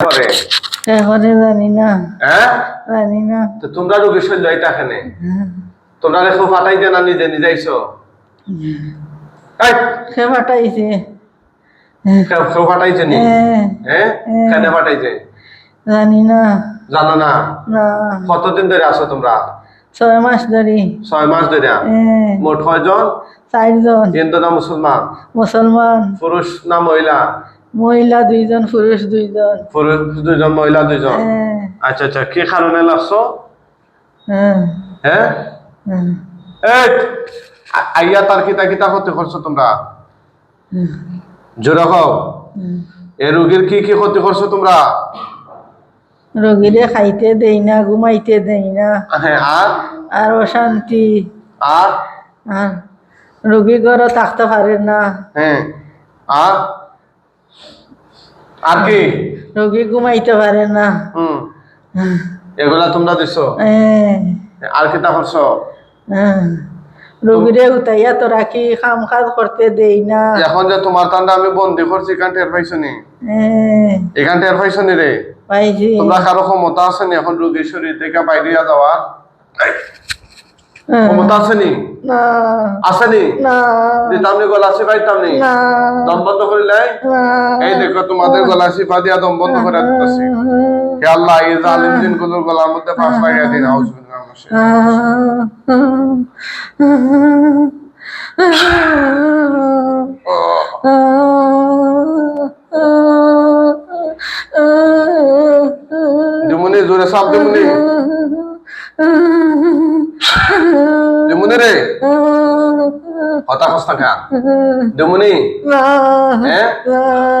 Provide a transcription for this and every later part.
করে এখনে জানি না হ্যাঁ? জানি না তো তোমরা রোগী শৈল এটা এখানে তোমরা রেখো ফাটাইতে না নিজে নিজে আইসো। সে ফাটাইছে? কেউ কেউ ফাটাইছে নি? হ্যাঁ, হ্যাঁ কেন ফাটাইছে? জানি না জানো না? না। কতদিন ধরে আসো তোমরা? ছয় মাস ধরে। ছয় মাস ধরে মোট কয়জন? চারজন। হিন্দু না মুসলমান? মুসলমান। পুরুষ না মহিলা? মহিলা দুইজন পুরুষ দুইজন। পুরুষ দুজন মহিলা দুজন হ্যাঁ, আচ্ছা আচ্ছা কি কারণে লাগছো হ্যাঁ, হ্যাঁ? হ্যাঁ, আইয়া তার কিতা কিতা ক্ষতি করছ তোমরা? জোরে হও। এ রোগীর কি কি ক্ষতি করছ তোমরা? রোগীরে খাইতে দেই না ঘুমাইতে দেই না। আর? আর অশান্তি। আর? আর রোগী ঘরে থাকতে পারে না। হ্যাঁ। আর? আর কি? রোগী ঘুমাইতে পারে না। হুম। এগুলা তোমরা দিছো? আর কিতা করছ হ্যাঁ। রোগীরে উঠাইয়া তো রাখি কাম কাজ করতে দেই না। এখন যে তোমার তান্ডা আমি বন্দি করছি এখান টের পাইছো নি? হ্যাঁ, এখান টের পাইছো নি রে? পাইছি। তোমরা কারও ক্ষমতা আছে নি এখন রোগীর শরীর থেকে বাইরে যাওয়ার? ক্ষমতা আছে নি। না আছে নি। না দিতাম নি গলা শিফাইতাম নি। দম বন্ধ করিলে না। এই দেখো তোমাদের গলা শিফা দিয়া দম বন্ধ করে দিতেছি। হে আল্লাহ এই জালিম দিনগুলোর গলার মধ্যে ফাঁস লাগিয়ে দিন মিনাশ শাইতানির জোরে সাপ দিমুনি। রে? হতা হস্তা খা দিমুনি? হ্যাঁ?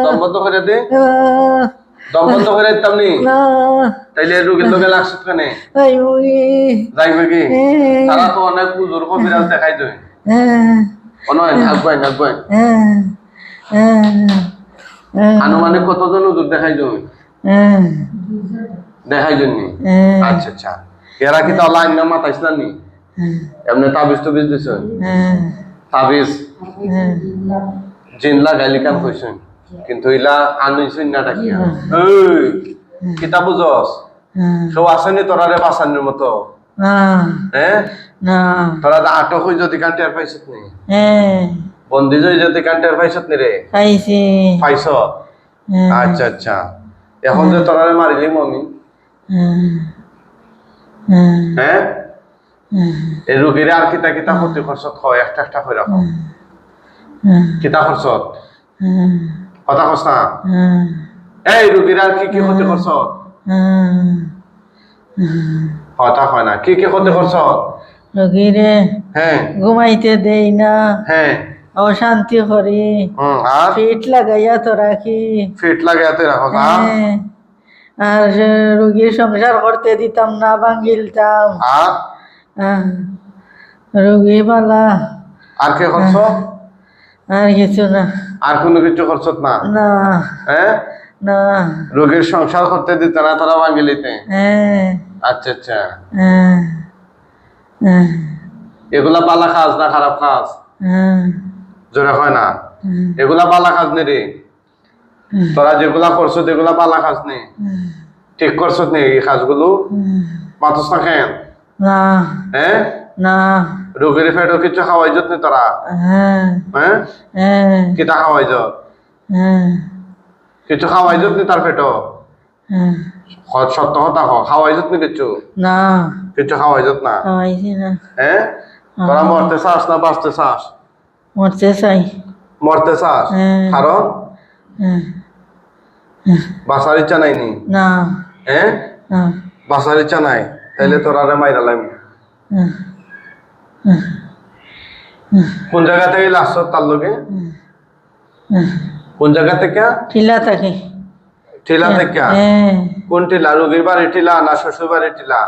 দম বন্ধ করে দে। দম বন্ধ করে দিতাম নি। তাইলে রোগীর লোকে লাগছে কেন? যাইবে কি? তারা তো অনেক কবিরাজ দেখাই দেয় অনয় আনুমানিক কতজন হুজুর দেখাই দেয় দেখাই জন্যে আচ্ছা আচ্ছা। এরা কি তাহলে আইন না নি এমনি তাবিজ টুবিজ দিছ তাবিজ? জিন লাগাইলি কাম কইছেন। কিন্তু ইলা আনুইছেন না ডাকিয়া এই কিতা বুঝস? কেউ আসেনি তোরারে বাঁচানোর মতো? হ্যাঁ? তোরা আটক হই যদি কান টের পাইছত নি? বন্দি জই যদি কান টের পাইছত নি রে? খাইছি পাইছ আচ্ছা আচ্ছা। এখন যে তোরারে মারিলি মমি হ্যাঁ? এই রুগীরে আর কিতা কিতা ক্ষতি করছত হয় একটা একটা করে রাখো কিতা করছত কথা কস না। এই রুগীর আর কি কি ক্ষতি করছত কথা হয় না কি কি ক্ষতি করছত রোগীরে হ্যাঁ। ঘুমাইতে দেই না। হ্যাঁ। অশান্তি করি। আর? ফিট লাগাইয়া তো রাখি। ফিট লাগে এতে রাখো হ্যাঁ। আর রোগীর সংসার করতে দিতাম না ভাঙ্গিলতাম আর? হ্যাঁ। রোগী পালা আর কে করছ আর কিছু না। আর কোনো কিছু করছত না? না। হ্যাঁ না। রোগীর সংসার করতে দিতে না তারা হ্যাঁ আচ্ছা আচ্ছা। এগুলা বালা কাজ না খারাপ কাজ হ্যাঁ জোরে হয় না? এগুলা বালা কাজ নেই রে? তোরা যেগুলা করছ এগুলা বালা কাজ নেই ঠিক করছ নি এই কাজগুলো মাথস না খেন না। হ্যাঁ? না। রোগীর ফেটও কিছু খাওয়াই যত নি তোরা? হ্যাঁ। হ্যাঁ? হ্যাঁ। খাওয়াই যত হ্যাঁ। কিছু খাওয়াই যত নি তার হ্যাঁ। হ- সত্য কথা খাওয়াই যত নি কিছু? না। কিছু খাওয়াই যত না খাওয়াইছি না। হ্যাঁ? তোরা মরতে চাস না বাঁচতে চাস? মরতে চাই। মরতে চাস। কারণ? বাঁচার ইচ্ছা নাই নি। না। হ্যাঁ বাঁচার ইচ্ছা নাই? তাইলে তোরা রে মাইরা লাগবে হ্যাঁ কোন জায়গা থেকে লাস্ট তার লোকে হ্যাঁ কোন জায়গা থেকে? ঠিলা থাকে। টিলা থেকে? হ্যাঁ। কোন টিলা রোগীর বাড়ি টিলা না শ্বশুর বাড়ি টিলা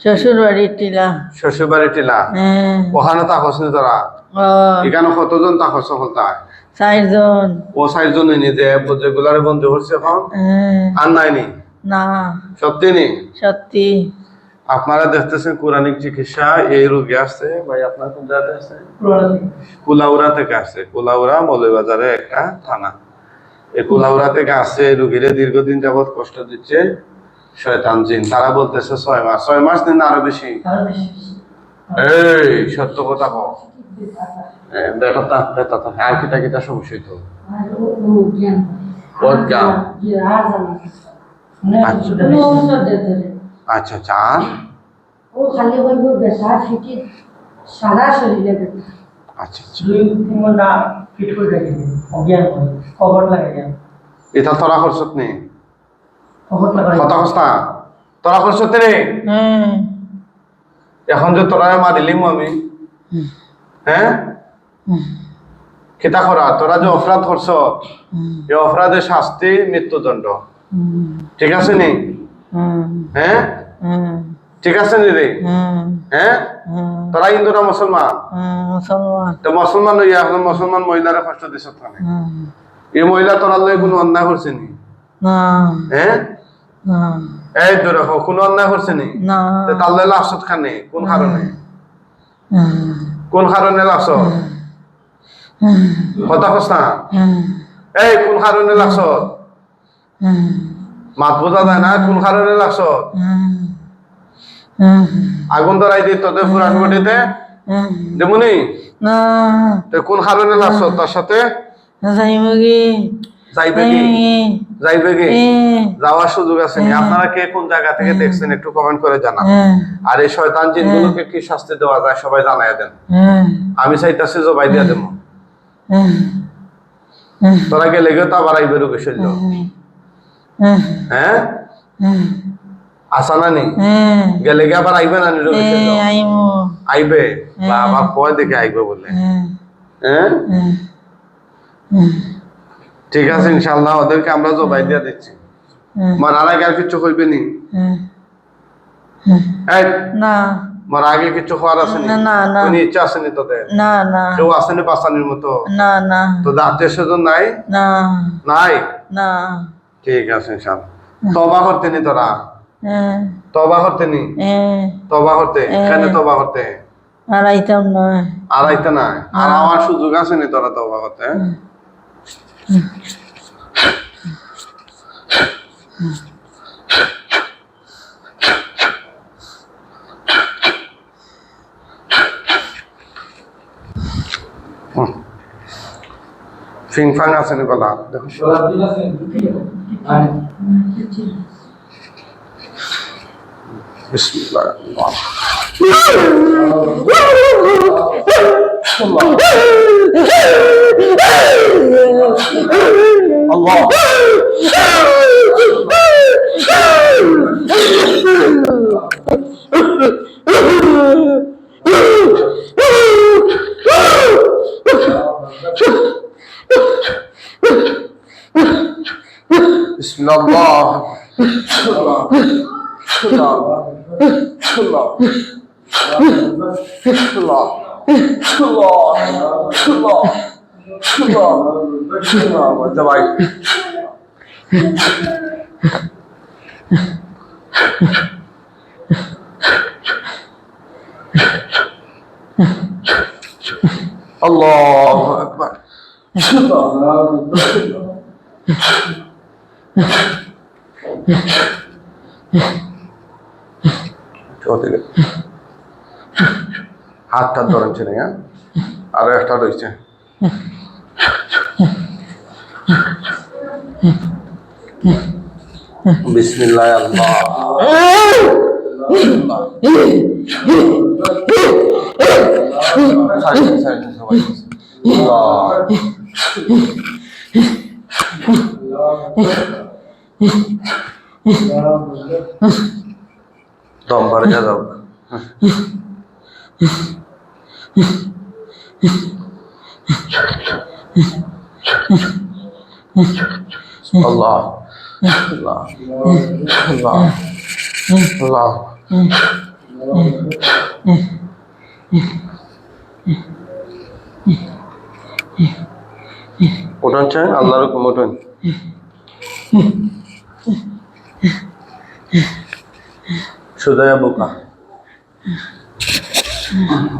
শ্বশুর বাড়ির টিলা শ্বশুর বাড়ি টিলা হ্যাঁ। ওখানে তাকস নি তোরা? এখানে কতজন তা তাকস হলতায় চারজন। ও সাইজন নি যে বন্ধু করছে এখন। হ্যাঁ। আর নাই নি। সত্যি নি? সত্যি। আপনারা দেখতেছেন কোরআনিক চিকিৎসা এই রোগী আসছে ভাই আপনার কোন জায়গাতে আছে কুলাউড়া থেকে আসছে। কুলাউড়া মৌলবাজারে একটা থানা। এই কুলাউড়া থেকে আসছে রুগীরে দীর্ঘদিন যাবত কষ্ট দিচ্ছে শয়তান জিন। তারা বলতেছে ছয় মাস। ছয় মাস দিন আরও বেশি। এই সত্য কথা কও। বেটা বেটা আর কিটা কিটা সমস্যা হইতো? আচ্ছা। আচ্ছা আর? ও খালি বলব বেসা ফিটি সারা শরীরে ব্যথা আচ্ছা আচ্ছা। দুই তিন ঘণ্টা ফিট করে রেখে অজ্ঞান করে কবর লাগাই দেন এটা তোরা করছত নি। কথা কস্তা তোরা করছত রে। এখন যে তোরা মারিলিম আমি। হ্যাঁ কিতা করা? তোরা যে অপরাধ করছ এই অপরাধের শাস্তি মৃত্যুদণ্ড। ঠিক আছে নি? হ্যাঁ? ঠিক আছে নি রে? হ্যাঁ? তোরা হিন্দু না মুসলমান? মুসলমান তো মুসলমান হইয়া এখন মুসলমান মহিলারা কষ্ট দিছ থানে এই মহিলা তোরা লই কোনো অন্যায় করছে নি? হ্যাঁ? এই তো দেখো কোনো অন্যায় করছে নি? তার লই লাশত খানে কোন কারণে? কোন কারণে লাশ? কথা কস না। এই কোন কারণে লাশ? মাত বোঝা যায় না কোন কারণে লাশ আগুন ধরাই দিত তোদের পুরান গটিতে দেমুনি না। তো কোন কারণে লাশ তার সাথে? যাইব যাইবে কি? যাইবে কি? যাওয়ার সুযোগ আছে আপনারা কে কোন জায়গা থেকে দেখছেন একটু কমেন্ট করে জানান। আর এই শয়তান জিনগুলোকে কি শাস্তি দেওয়া যায় সবাই জানাই দেন। আমি চাইতাছি জবাই দিয়া দেবো। তোরা গেলে গিয়ে তো আবার আইবে রোগে শৈল হ্যাঁ। আসা না নি গেলে গিয়ে আবার আইবে না আইমু। আইবে? বা আবার কয় দেখে আইবে বলে? হ্যাঁ। ঠিক আছে ইনশাল্লাহ ওদেরকে আমরা জবাই দিয়া দিচ্ছি। আগে আর কিছু হইবে নি? না। মার আগে কিছু হওয়ার আছেনি না, না। কোনো ইচ্ছা আছে নি তোদের? না না। কেউ আসেনি বাঁচানির মতো? না না। তোদের আত্মীয় স্বজন নাই? না। নাই? না। ঠিক আছে সব তবা করতে নি তোরা? হ্যাঁ। তবা করতে নি? হ্যাঁ। তবা করতে? হ্যাঁ। এখানে তবা করতে? আর না। আর না আর আমার সুযোগ আছে নি তোরা তবা করতে? ফিং ফাং আছে নি গলা? দেখো। الله Bismillah. Allah. Allah. Allah. Allah. Давай. Allahu Akbar. হাতটা ধরেন ছেলে হ্যাঁ? আরও একটা রয়েছে বিসমিল্লাহ আল্লাহ। দম ভরে যা যাও আল্লাহ। আল্লাহ। আল্লাহ। ওঠান চাই আল্লাহর ওঠান সুদয়া বোকা।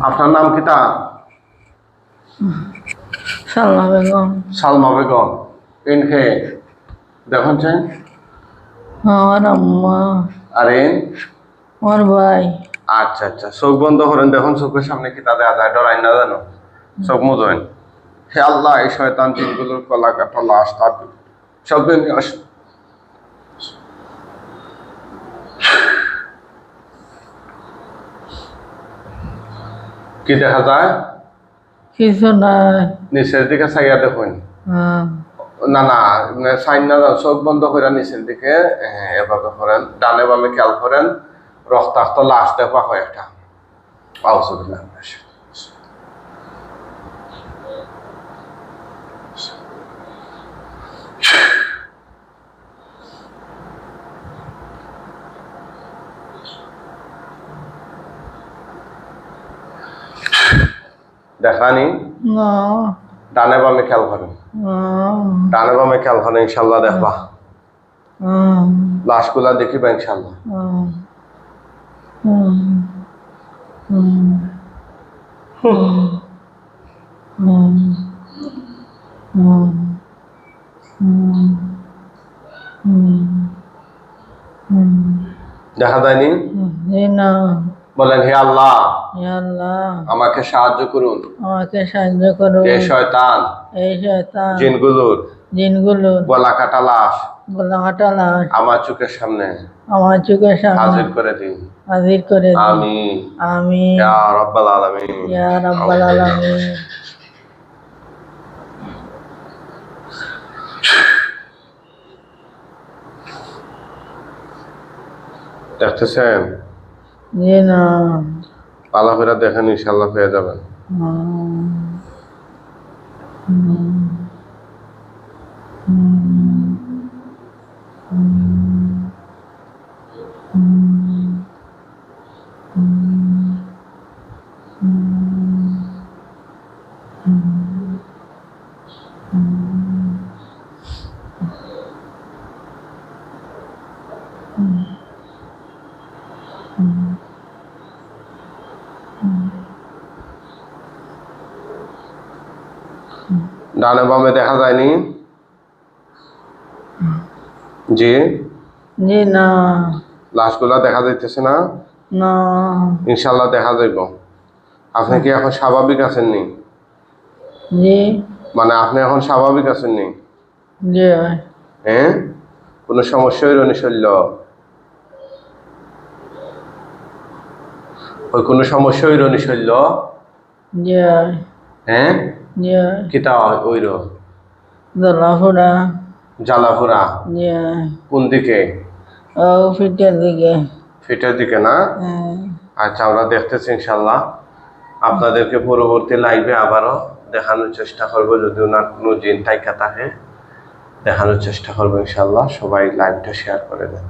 আপনার নাম কিতা সালমা বেগম। সালমা বেগম। ইন খেয়ে দেখুন চাই আমার আম্মা। আর আমার ভাই। আচ্ছা আচ্ছা। চোখ বন্ধ করেন। দেখুন চোখের সামনে কি তাদের আদায় ডরাই না জানো? চোখ মুজেন হে আল্লাহ এই শয়তান তিনগুলোর কলা কাটা লাশ তার সব নিয়ে কি দেখা যায় কিছু না নিচের দিকে চাইয়া দেখুন। না না মানে সাইন না চোখ বন্ধ করে নিচের দিকে এভাবে করেন ডানে বামে খেয়াল করেন রক্তাক্ত লাশ দেখা হয় একটা আউজুবিল্লাহ দেখানি ডানে বামে খেয়াল করেন ডানে বামে খেয়াল করেন ইনশাল্লাহ দেখবা। লাশ লাশগুলা দেখিবা ইনশাল্লাহ দেখা যায়নি? বলেন হে আল্লাহ। আমাকে সাহায্য করুন। আমাকে সাহায্য করো এই শয়তান এই শয়তান। জিনগুলোর দিনগুলো গলা কাটা লাশ। গলা কাটা লাশ। আমার চোখের সামনে আমার চোখের সামনে হাজির করে দিন। হাজির করে দিন। আমি আমি ইয়া রাব্বাল আলামিন। ইয়া রাব্বাল আলামিন। দেখতেছেন? জি না। পালাফেরা দেখেন ইনশাল্লাহ পেয়ে যাবেন। Mm-hmm. ডানে বামে দেখা যায়নি? জি। জি না। লাশগুলা দেখা যাইতেছে না? না। ইনশাল্লাহ দেখা যাইব। আপনি কি এখন স্বাভাবিক আছেন নি? জি। মানে আপনি এখন স্বাভাবিক আছেন নি? জি। হ্যাঁ কোনো সমস্যা হইল নি শরীর ওই কোনো সমস্যা হইল নি শরীর জি। হ্যাঁ জি কিতা ওইর? দলাফুরা জ্বালাফুরা জি কোন দিকে? ও ফিটের দিকে। ফিটের দিকে না? হ্যাঁ। আচ্ছা আমরা দেখতেছি ইনশাল্লাহ আপনাদেরকে পরবর্তী লাইভে আবারও দেখানোর চেষ্টা করব। যদি ওনার কোনো জিন টাইকা থাকে দেখানোর চেষ্টা করব ইনশাল্লাহ সবাই লাইভটা শেয়ার করে দেন।